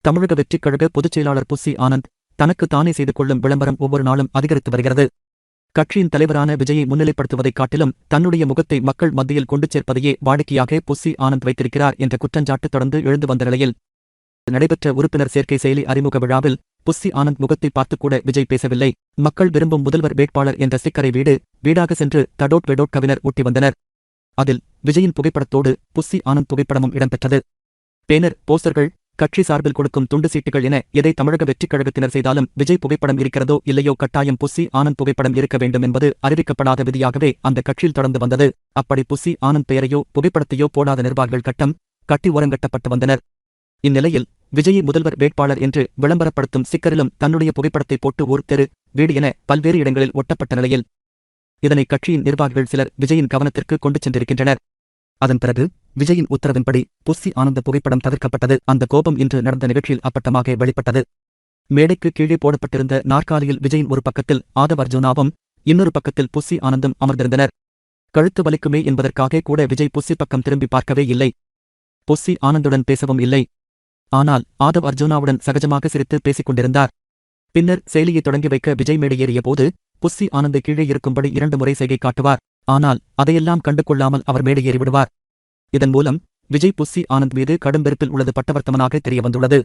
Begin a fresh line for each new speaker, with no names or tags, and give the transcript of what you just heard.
தமிழக வெற்றிக் கழக பொதுச் செயலாளர் புஸ்ஸி ஆனந்த் தனக்கு தானே செய்து கொள்ளும் விளம்பரம் ஒவ்வொரு நாளும் அதிகரித்து வருகிறது. கட்சியின் தலைவரான விஜயை முன்னிலைப்படுத்துவதைக் காட்டிலும் தன்னுடைய முகத்தை மக்கள் மத்தியில் கொண்டு சேர்ப்பதையே வாடிக்கையாக புஸ்ஸி ஆனந்த் வைத்திருக்கிறார் என்ற குற்றஞ்சாட்டு தொடர்ந்து எழுந்து வந்த நிலையில் நடைபெற்ற உறுப்பினர் சேர்க்கை செயலி அறிமுக விழாவில் புஸ்ஸி ஆனந்த் முகத்தை பார்த்துக்கூட விஜய் பேசவில்லை. மக்கள் விரும்பும் முதல்வர் வேட்பாளர் என்ற சிக்கரை வீடு வீடாக சென்று தடோட் வெடோட் கவினர் ஒட்டி வந்தனர். அதில் விஜயின் புகைப்படத்தோடு புஸ்ஸி ஆனந்த் புகைப்படமும் இடம்பெற்றது. பேனர் போஸ்டர்கள் கட்சி சார்பில் கொடுக்கும் துண்டு சீட்டுகள் என எதை தமிழக வெற்றிக் கழகத்தினர் செய்தாலும் விஜய் புகைப்படம் இருக்கிறதோ இல்லையோ கட்டாயம் புசி ஆனந்த் புகைப்படம் இருக்க வேண்டும் என்பது அறிவிக்கப்படாத விதியாகவே அந்த கட்சியில் தொடர்ந்து வந்தது. அப்படி புசி ஆனந்த் பெயரையோ புகைப்படத்தையோ போடாத நிர்வாகிகள் கட்டம் கட்டி ஓரங்கட்டப்பட்டு வந்தனர். இந்நிலையில் விஜயை முதல்வர் வேட்பாளர் என்று விளம்பரப்படுத்தும் சிக்கரிலும் தன்னுடைய புகைப்படத்தை போட்டு ஊர் தெரு வீடு என பல்வேறு இடங்களில் ஒட்டப்பட்ட நிலையில் இதனை கட்சியின் நிர்வாகிகள் சிலர் விஜயின் கவனத்திற்கு கொண்டு சென்றிருக்கின்றனர். அதன் பிறகு விஜயின் உத்தரவின்படி புஸ்ஸி ஆனந்த புகைப்படம் தவிர்க்கப்பட்டது. அந்த கோபம் இன்று நடந்த நிகழ்ச்சியில் அப்பட்டமாக வெளிப்பட்டது. மேடைக்கு கீழே போடப்பட்டிருந்த நாற்காலியில் விஜயின் ஒரு பக்கத்தில் ஆதவ் அர்ஜுனாவும் இன்னொரு பக்கத்தில் புஸ்ஸி ஆனந்தும் அமர்ந்திருந்தனர். கழுத்து வலிக்குமே என்பதற்காக கூட விஜய் புஸ்ஸி பக்கம் திரும்பி பார்க்கவே இல்லை. புஸ்ஸி ஆனந்துடன் பேசவும் இல்லை. ஆனால் ஆதவ் அர்ஜுனாவுடன் சகஜமாக சிரித்து பேசிக் கொண்டிருந்தார். பின்னர் செயலியை தொடங்கி வைக்க விஜய் மேடையேறிய போது புஸ்ஸி ஆனந்த் கீழே இருக்கும்படி இரண்டு முறை செய்கை காட்டுவார். ஆனால் அதையெல்லாம் கண்டுகொள்ளாமல் அவர் மேடையேறிவிடுவார் இதன் மூலம் விஜய் புஸ்ஸி ஆனந்த் மீது கடும் வெறுப்பில் உள்ளது பட்டவர்த்தமனாக தெரியவந்துள்ளது.